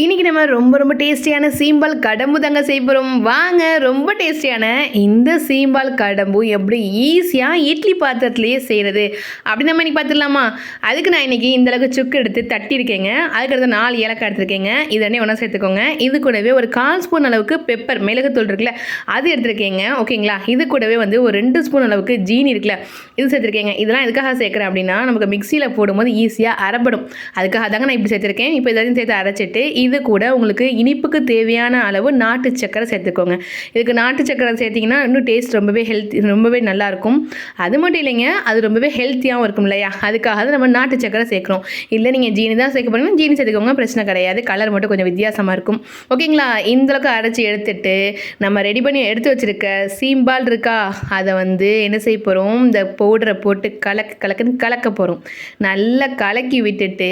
இன்றைக்கி நம்ம ரொம்ப ரொம்ப டேஸ்டியான சீம்பால் கடம்பு தாங்க செய்ய போகிறோம் வாங்க ரொம்ப டேஸ்டியான இந்த சீம்பால் கடம்பு எப்படி ஈஸியாக இட்லி பாத்திரத்துலேயே செய்கிறது அப்படி நம்ம இன்றைக்கி பார்த்துடலாமா அதுக்கு நான் இன்றைக்கி இந்த அளவுக்கு சுக்கு எடுத்து தட்டியிருக்கேங்க. அதுக்கடுத்து நாலு ஏலக்காய் எடுத்துருக்கேங்க. இது ஒன்றா சேர்த்துக்கோங்க. இது கூடவே ஒரு கால் ஸ்பூன் அளவுக்கு பெப்பர் மிளகுத்தூள் இருக்குல்ல அது எடுத்துருக்கேங்க. ஓகேங்களா? இது கூடவே வந்து ஒரு ரெண்டு ஸ்பூன் அளவுக்கு ஜீனி இருக்குல்ல இது சேர்த்துருக்கேங்க. இதெல்லாம் எதுக்காக சேர்க்குறேன் அப்படின்னா நமக்கு மிக்சியில் போடும்போது ஈஸியாக அரைப்படும். அதுக்காக தாங்க நான் இப்படி சேர்த்துருக்கேன். இப்போ இதெல்லாம் சேர்த்து அரைச்சிட்டு இது இது கூட உங்களுக்கு இனிப்புக்கு தேவையான அளவு நாட்டு சக்கரை சேர்த்துக்கோங்க. இதுக்கு நாட்டு சக்கரை சேர்த்திங்கன்னா இன்னும் டேஸ்ட் ரொம்பவே ஹெல்த்தி ரொம்பவே நல்லாயிருக்கும். அது மட்டும் இல்லைங்க அது ரொம்பவே ஹெல்த்தியாகவும் இருக்கும் இல்லையா? அதுக்காக தான் நம்ம நாட்டு சக்கரை சேர்க்குறோம். இல்லை நீங்கள் ஜீனி தான் சேர்க்க போகிறீங்கன்னா ஜீனி சேர்த்துக்கோங்க பிரச்சனை கிடையாது. கலர் மட்டும் கொஞ்சம் வித்தியாசமாக இருக்கும். ஓகேங்களா இந்தளவுக்கு அரைச்சி எடுத்துட்டு நம்ம ரெடி பண்ணி எடுத்து வச்சுருக்க சீம்பால் இருக்கா? அதை வந்து என்ன செய்ய போகிறோம் இந்த பவுடரை போட்டு கலக்கு கலக்குன்னு கலக்க போகிறோம் நல்லா கலக்கி விட்டுட்டு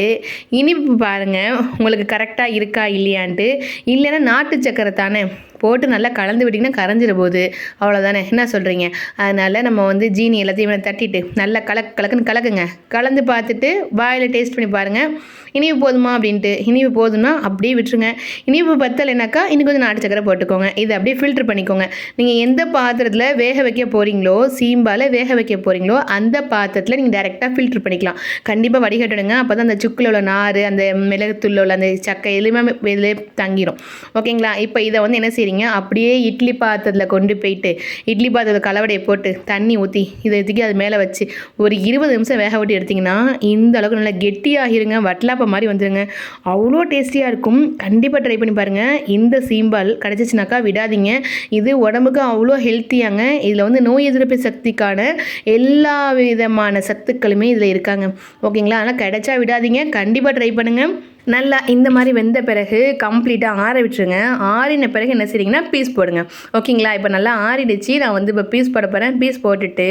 இனிப்பு பாருங்கள் உங்களுக்கு கரெக்டாக இருக்கு இருக்கா இல்லையான்ட்டு. இல்லைன்னா நாட்டு சக்கரை தானே போட்டு நல்லா கலந்து விட்டிங்கன்னா கரைஞ்சிட போகுது அவ்வளோதானே என்ன சொல்கிறீங்க அதனால் நம்ம வந்து ஜீனி எல்லாத்தையும் தட்டிட்டு நல்லா கலக் கலக்குன்னு கலக்குங்க. கலந்து பார்த்துட்டு வாயில் டேஸ்ட் பண்ணி பாருங்கள் இனிப்பு போதுமா அப்படின்ட்டு. இனிப்பு போதும்னா அப்படியே விட்டுருங்க. இனிப்பு பத்தலைனாக்கா இன்னும் கொஞ்சம் நாட்டு சக்கரை போட்டுக்கோங்க. இதை அப்படியே ஃபில்டர் பண்ணிக்கோங்க. நீங்கள் எந்த பாத்திரத்தில் வேக வைக்க போகிறீங்களோ சீம்பால் வேக வைக்க போகிறீங்களோ அந்த பாத்திரத்தில் நீங்கள் டேரெக்டாக ஃபில்டர் பண்ணிக்கலாம். கண்டிப்பாக வடிகட்டணுங்க. அப்போ தான் அந்த சுக்கில் உள்ள நார் அந்த மிளகுத்தூள் உள்ள அந்த சக்கையில் இதுலேயுமே இதிலே தங்கிடும் ஓகேங்களா? இப்போ இதை வந்து என்ன செய்றீங்க? அப்படியே இட்லி பாத்திரத்தில் கொண்டு போயிட்டு இட்லி பாத்திரத்தில் கலவடையை போட்டு தண்ணி ஊற்றி இதை தூக்கி அது மேலே வச்சு ஒரு இருபது நிமிஷம் வேக விட்டு எடுத்திங்கன்னா இந்த அளவுக்கு நல்லா கெட்டியாகிருங்க. வட்டலாப்ப மாதிரி வந்துடுங்க அவ்வளோ டேஸ்டியாக இருக்கும். கண்டிப்பாக ட்ரை பண்ணி பாருங்கள் இந்த சீம்பால் கிடச்சிச்சினாக்கா விடாதீங்க. இது உடம்புக்கு அவ்வளோ ஹெல்த்தியாங்க. இதில் வந்து நோய் எதிர்ப்பு சக்திக்கான எல்லா விதமான சத்துக்களுமே இதில் இருக்காங்க. ஓகேங்களா? ஆனால் கிடைச்சா விடாதீங்க. கண்டிப்பாக ட்ரை பண்ணுங்கள் நல்லா இந்த மாதிரி வெந்த பிறகு கம்ப்ளீட்டாக ஆற விட்டுருங்க ஆறின பிறகு என்ன செய்றீங்கன்னா பீஸ் போடுங்க. ஓகேங்களா? இப்போ நல்லா ஆறிடுச்சு. நான் வந்து இப்போ பீஸ் போட போகிறேன் பீஸ் போட்டுட்டு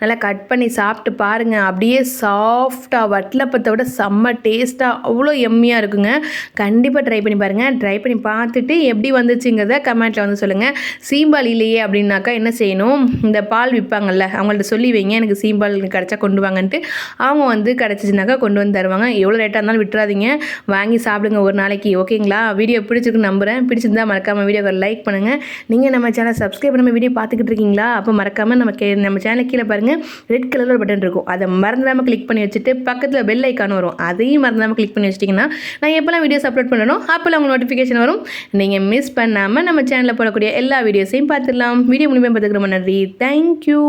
நல்லா கட் பண்ணி சாப்பிட்டு பாருங்கள் அப்படியே சாஃப்டாக வட்டலப்பத்தை விட செம்ம டேஸ்ட்டாக அவ்வளோ எம்மியாக இருக்குங்க. கண்டிப்பாக ட்ரை பண்ணி பாருங்கள் ட்ரை பண்ணி பார்த்துட்டு எப்படி வந்துச்சுங்கிறத கமெண்ட்டில் வந்து சொல்லுங்கள் சீம்பால் இல்லையே அப்படின்னாக்கா என்ன செய்யணும்? இந்த பால் விற்பாங்கல்ல அவங்கள்ட்ட சொல்லி வைங்க. எனக்கு சீம்பால் கிடச்சா கொண்டு வாங்கன்ட்டு. அவங்க வந்து கிடச்சிச்சுனாக்கா கொண்டு வந்து தருவாங்க. எவ்வளோ ரேட்டாக இருந்தாலும் விட்டுறாதீங்க. வாங்கி சாப்பிடுங்க. ஒரு நாளைக்கு ஓகேங்களா? வீடியோ பிடிச்சிருக்கு நம்புகிறேன் பிடிச்சிருந்தா மறக்காமல் வீடியோவை லைக் பண்ணுங்கள் நீங்கள் நம்ம சேனல் சப்ஸ்கிரைப் பண்ணாமல் வீடியோ பார்த்துக்கிட்டு இருக்கீங்களா? அப்போ மறக்காமல் நம்ம கே நம்ம சேனல் கீழே பாருங்கள் ரெட் கலரில் ஒரு பட்டன் இருக்கும். அதை மறந்துடாமல் கிளிக் பண்ணி வச்சுட்டு பக்கத்தில் பெல் ஐக்கான் வரும். அதையும் மறந்துடாமல் கிளிக் பண்ணி வச்சிட்டிங்கன்னா நான் எப்போல்லாம் வீடியோஸ் அப்லோட் பண்ணணும் அப்போல்லாம் உங்களுக்கு நோட்டிஃபிகேஷன் வரும். நீங்கள் மிஸ் பண்ணாமல் நம்ம சேனலில் போடக்கூடிய எல்லா வீடியோஸையும் பார்த்துடலாம். வீடியோ முழுமையாக பார்த்துக்கிறோம் நன்றி. தேங்க்யூ